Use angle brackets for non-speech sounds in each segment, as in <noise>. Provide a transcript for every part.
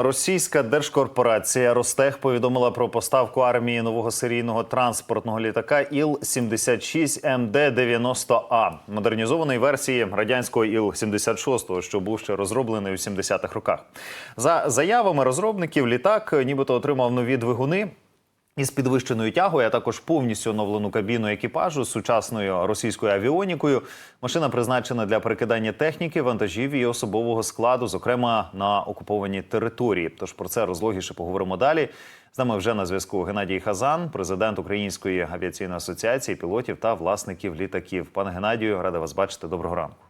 Російська держкорпорація Ростех повідомила про поставку армії нового серійного транспортного літака Іл-76 МД-90А, модернізованої версії радянського Іл-76, що був ще розроблений у 70-х роках. За заявами розробників, літак нібито отримав нові двигуни. Із підвищеною тягою, а також повністю оновлену кабіну екіпажу з сучасною російською авіонікою. Машина призначена для перекидання техніки, вантажів і особового складу, зокрема на окупованій території. Тож про це розлогіше поговоримо далі. З нами вже на зв'язку Геннадій Хазан, президент Української авіаційної асоціації пілотів та власників літаків. Пане Геннадію, рада вас бачити. Доброго ранку.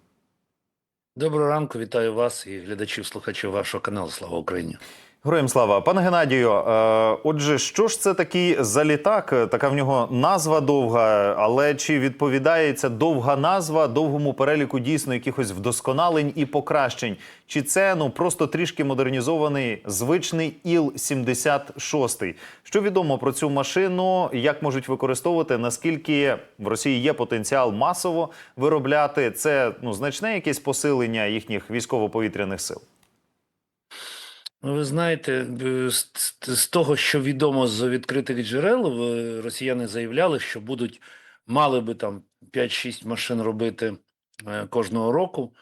Доброго ранку, вітаю вас і глядачів, слухачів вашого каналу. Слава Україні! Героям слава, пане Геннадію. Е, отже, що ж це такий за літак? Така в нього назва довга, але чи відповідає ця довга назва довгому переліку дійсно якихось вдосконалень і покращень? Чи це ну просто трішки модернізований звичний Іл-76? Що відомо про цю машину? Як можуть використовувати? Наскільки в Росії є потенціал масово виробляти? Це ну значне якесь посилення їхніх військово-повітряних сил? Ну, ви знаєте, е, з, того, що відомо з відкритих джерел, росіяни заявляли, що будуть мали би там 5-6 машин робити е, кожного року.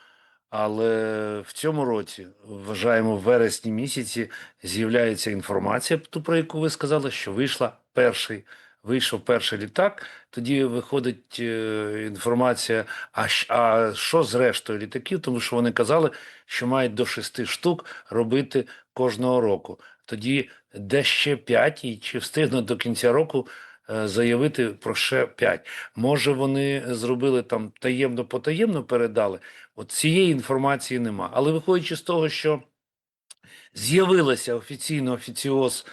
Але в цьому році, вважаємо, в вересні місяці з'являється інформація, ту, про яку ви сказали, що вийшла перший, вийшов перший літак. Тоді виходить е, інформація, а, що з рештою літаків, тому що вони казали, що мають до шести штук робити кожного року. Тоді де ще п'ять, і чи встигнуть до кінця року е, заявити про ще п'ять. Може, вони зробили там таємно потаємно передали. От цієї інформації нема. Але виходячи з того, що з'явилося офіційно офіціоз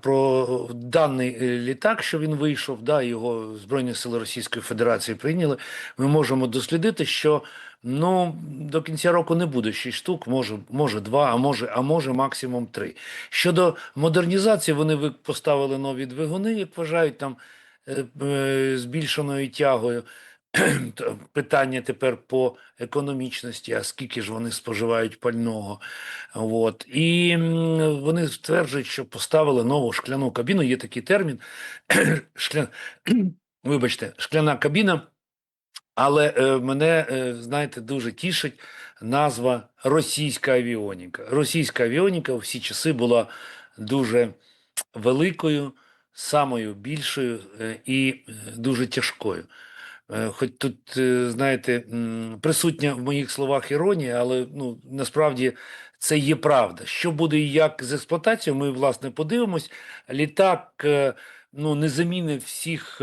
про даний е, літак, що він вийшов, да, його Збройні сили Російської Федерації прийняли, ми можемо дослідити, що ну, до кінця року не буде 6 штук, може, може 2, а може, а може максимум 3. Щодо модернізації, вони ви- поставили нові двигуни, як вважають, там е, е, збільшеною тягою. <clears throat> Питання тепер по економічності, а скільки ж вони споживають пального. От. І вони стверджують, що поставили нову шкляну кабіну. Є такий термін. <clears throat> Шкля... <clears throat> Вибачте, шкляна кабіна. Але е, мене, е, знаєте, дуже тішить назва російська авіоніка. Російська авіоніка у всі часи була дуже великою, самою більшою е, і дуже тяжкою. Е, Хоч тут, е, знаєте, присутня в моїх словах іронія, але ну, насправді це є правда. Що буде як з експлуатацією, ми власне подивимось. Літак е, ну, не замінить всіх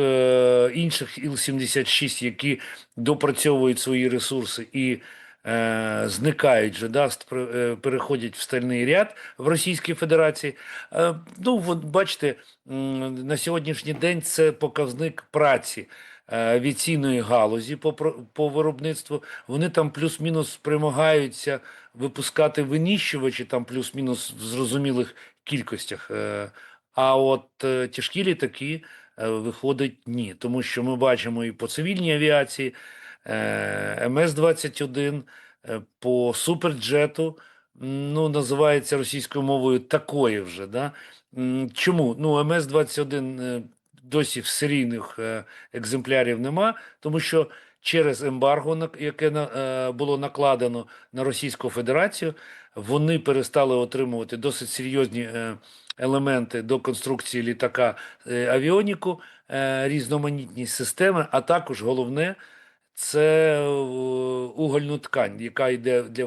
інших Іл-76, які допрацьовують свої ресурси і е, зникають же, да, переходять в стальний ряд в Російській Федерації. Е, ну, от бачите, на сьогоднішній день це показник праці авіаційної галузі по, по виробництву. Вони там плюс-мінус примагаються випускати винищувачі, там плюс-мінус в зрозумілих кількостях. Е, а от е, тяжкі літаки е, виходить ні, тому що ми бачимо і по цивільній авіації е, МС-21, е, по суперджету, ну, називається російською мовою такої вже. Да? Чому? Ну, МС-21 е, досі в серійних е, екземплярів нема, тому що через ембарго, яке е, було накладено на Російську Федерацію, вони перестали отримувати досить серйозні е, елементи до конструкції літака авіоніку, різноманітні системи, а також головне це угольну ткань, яка йде для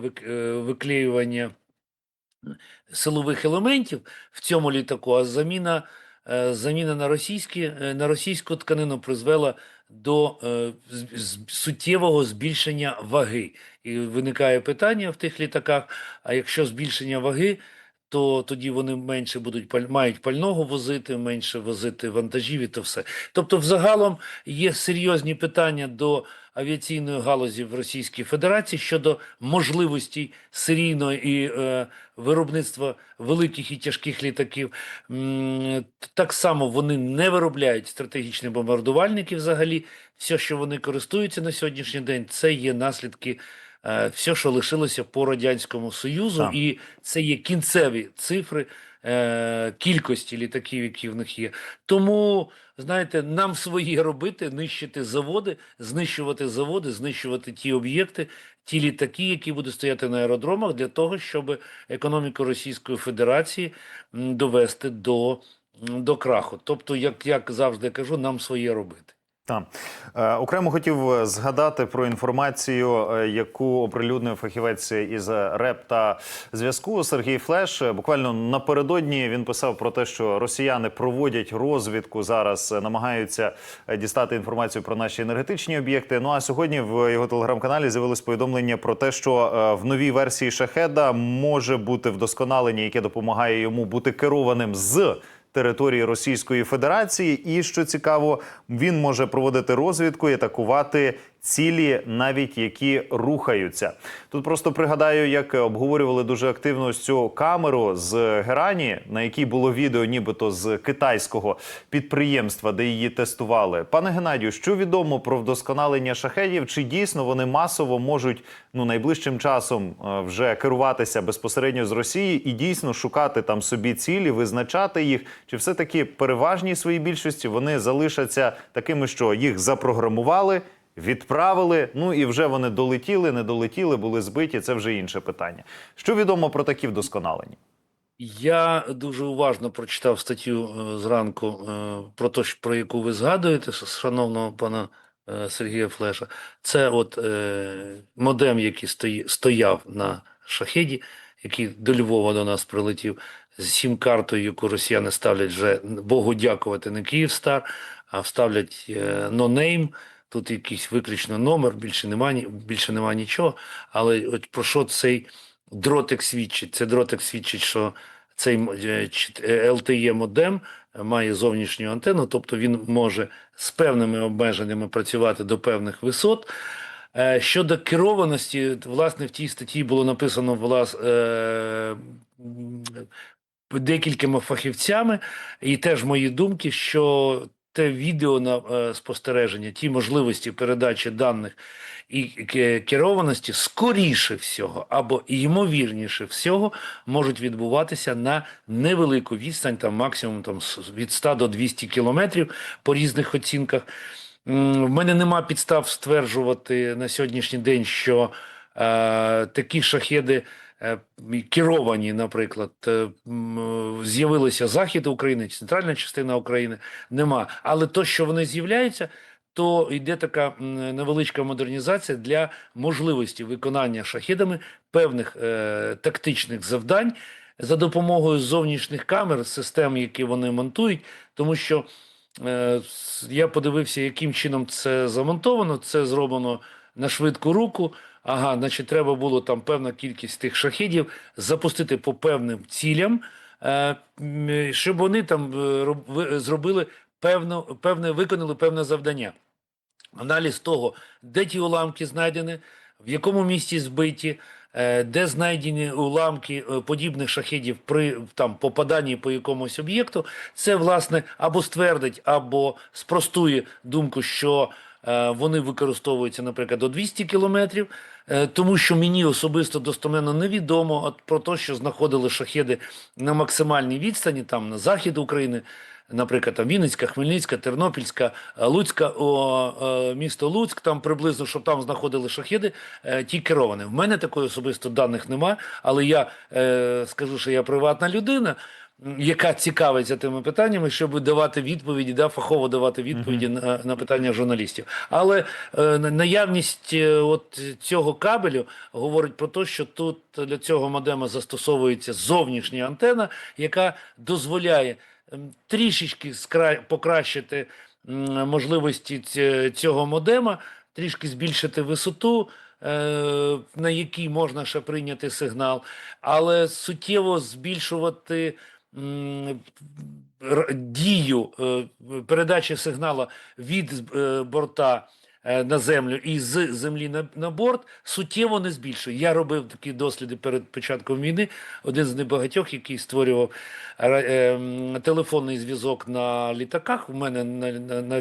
виклеювання силових елементів в цьому літаку, а заміна, заміна на, російські, е, на російську тканину призвела до е, суттєвого збільшення ваги. І виникає питання в тих літаках: а якщо збільшення ваги, то тоді вони менше будуть мають пального возити, менше возити вантажів і то все. Тобто, взагалом є серйозні питання до авіаційної галузі в Російській Федерації щодо можливості серійного і е, виробництва великих і тяжких літаків. М, Так само вони не виробляють стратегічні бомбардувальники взагалі. Все, що вони користуються на сьогоднішній день, це є наслідки е, все, що лишилося по радянському союзу, Так. і це є кінцеві цифри е, кількості літаків, які в них є. Тому знаєте, нам своє робити, нищити заводи, знищувати заводи, знищувати ті об'єкти, ті літаки, які будуть стояти на аеродромах, для того, щоб економіку Російської Федерації довести до, до краху. Тобто, як, як завжди кажу, нам своє робити. Так. Е, окремо хотів згадати про інформацію, е, яку оприлюднив фахівець із РЕП та зв'язку Сергій Флеш. Буквально напередодні він писав про те, що росіяни проводять розвідку зараз, е, намагаються дістати інформацію про наші енергетичні об'єкти. Ну а сьогодні в його телеграм-каналі з'явилось повідомлення про те, що в новій версії шахеда може бути вдосконалення, яке допомагає йому бути керованим з території Російської Федерації, і що цікаво, він може проводити розвідку і атакувати цілі, навіть які рухаються. Тут просто пригадаю, як обговорювали дуже активно цю камеру з Герані, на якій було відео, нібито з китайського підприємства, де її тестували. Пане Геннадію, що відомо про вдосконалення шахедів? Чи дійсно вони масово можуть ну найближчим часом е, вже керуватися безпосередньо з Росії і дійсно шукати там собі цілі, визначати їх? Чи все таки переважній своїй більшості вони залишаться такими, що їх запрограмували? Відправили, ну і вже вони долетіли, не долетіли, були збиті. Це вже інше питання. Що відомо про такі вдосконалення? Я дуже уважно прочитав статтю е, зранку е, про те, про яку ви згадуєте, шановного пана е, Сергія Флеша. Це от модем, який стояв на шахеді, який до Львова до нас прилетів, з сім-картою, яку росіяни ставлять вже Богу дякувати, не Київстар, а вставлять нонейм. Тут якийсь виключно номер, більше нема, більше нема нічого. Але от про що цей дротик свідчить? Це дротик свідчить, що цей м- е, е, LTE модем має зовнішню антенну, тобто він може з певними обмеженнями працювати до певних висот. Е, Щодо керованості, власне, в тій статті було написано влас, е, декількома фахівцями, і теж мої думки, що те відео на е, спостереження, ті можливості передачі даних і керованості, скоріше всього або ймовірніше всього, можуть відбуватися на невелику відстань, там максимум там, від 100 до 200 кілометрів по різних оцінках. В мене нема підстав стверджувати на сьогоднішній день, що е, такі шахеди керовані, наприклад, е, з'явилися захід України, центральна частина України, нема. Але то, що вони з'являються, то йде така невеличка модернізація для можливості виконання шахедами певних е, тактичних завдань за допомогою зовнішніх камер, систем, які вони монтують, тому що е, я подивився, яким чином це замонтовано. Це зроблено на швидку руку. Ага, значить, треба було там певна кількість тих шахідів запустити по певним цілям, е, щоб вони там е, зробили певно, певне, виконали певне завдання. Аналіз того, де ті уламки знайдені, в якому місці збиті, е, де знайдені уламки подібних шахедів при там попаданні по якомусь об'єкту, це власне або ствердить, або спростує думку, що вони використовуються, наприклад, до 200 кілометрів, е, тому що мені особисто достоменно невідомо про те, що знаходили шахеди на максимальній відстані, там на захід України. Наприклад, там Вінницька, Хмельницька, Тернопільська, е, Луцька, о, е, місто Луцьк, там приблизно, щоб там знаходили шахеди, е, ті керовані. В мене такої особисто даних нема, але я е, скажу, що я приватна людина, яка цікавиться тими питаннями, щоб давати відповіді, да, фахово давати відповіді на, на питання журналістів. Але е, наявність е, от цього кабелю говорить про те, що тут для цього модема застосовується зовнішня антена, яка дозволяє ем, трішечки скра- покращити м, можливості ць- цього модема, трішки збільшити висоту, е, на якій можна ще прийняти сигнал, але суттєво збільшувати дію е, передачі сигналу від е, борта на землю і з землі на, на борт суттєво не збільшує. Я робив такі досліди перед початком війни. Один з небагатьох, який створював е, е, телефонний зв'язок на літаках. У мене на, на, на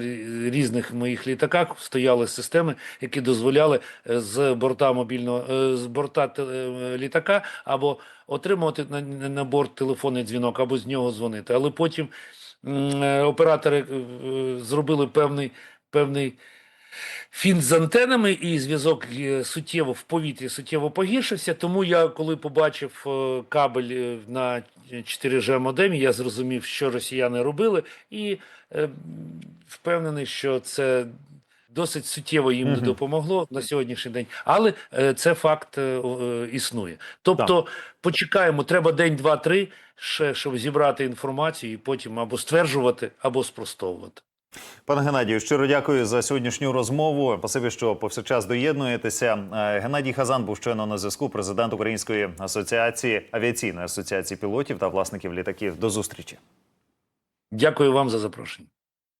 різних моїх літаках стояли системи, які дозволяли е, з борта мобільного е, з борта е, літака або отримувати на, на борт телефонний дзвінок, або з нього дзвонити. Але потім е, оператори е, е, зробили певний певний. Фінт з антенами і зв'язок е, суттєво в повітрі суттєво погіршився. Тому я, коли побачив е, кабель е, на 4G модемі, я зрозумів, що росіяни робили, і е, впевнений, що це досить суттєво їм не допомогло на сьогоднішній день. Але е, це факт е, е, існує. Тобто, почекаємо, треба день, два, три, ще, щоб зібрати інформацію і потім або стверджувати, або спростовувати. Пане Геннадію, щиро дякую за сьогоднішню розмову. Спасибі, що повсякчас доєднуєтеся. Е, Геннадій Хазан був щойно на зв'язку. Президент Української асоціації авіаційної асоціації пілотів та власників літаків. До зустрічі. Дякую вам за запрошення.